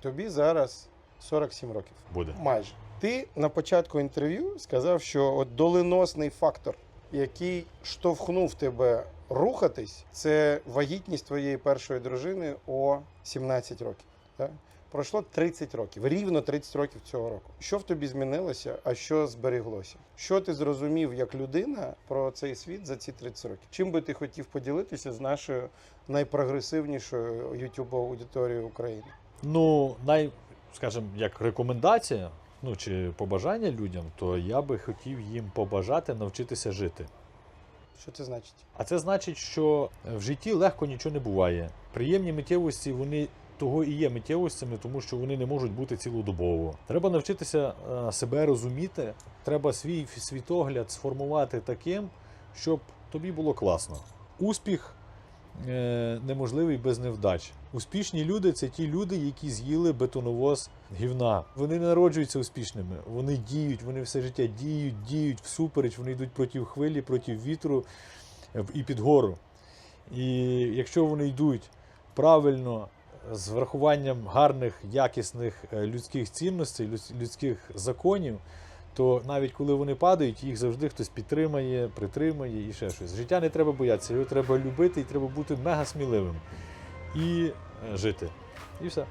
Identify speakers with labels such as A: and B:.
A: Тобі зараз 47 років.
B: Буде.
A: Майже. Ти на початку інтерв'ю сказав, що от доленосний фактор, який штовхнув тебе рухатись, це вагітність твоєї першої дружини о 17 років. Так? Пройшло 30 років, рівно 30 років цього року. Що в тобі змінилося, а що зберіглося? Що ти зрозумів як людина про цей світ за ці 30 років? Чим би ти хотів поділитися з нашою найпрогресивнішою youtube аудиторією України?
B: Ну, най, скажімо, як рекомендація, ну чи побажання людям, то я би хотів їм побажати навчитися жити.
A: Що це значить?
B: А це значить, що в житті легко нічого не буває. Приємні миттєвості вони того і є миттєвостями, тому що вони не можуть бути цілодобово. Треба навчитися е, себе розуміти. Треба свій світогляд сформувати таким, щоб тобі було класно. Успіх неможливий без невдач. Успішні люди це ті люди, які з'їли бетоновоз гівна. Вони не народжуються успішними. Вони діють, вони все життя діють, діють всупереч, вони йдуть проти хвилі, проти вітру е, і під гору. І якщо вони йдуть правильно, з врахуванням гарних, якісних е, людських цінностей, людських законів, то навіть коли вони падають, їх завжди хтось підтримає, притримає і ще щось. Життя не треба боятися, його треба любити і треба бути мега сміливим і е, жити. І все.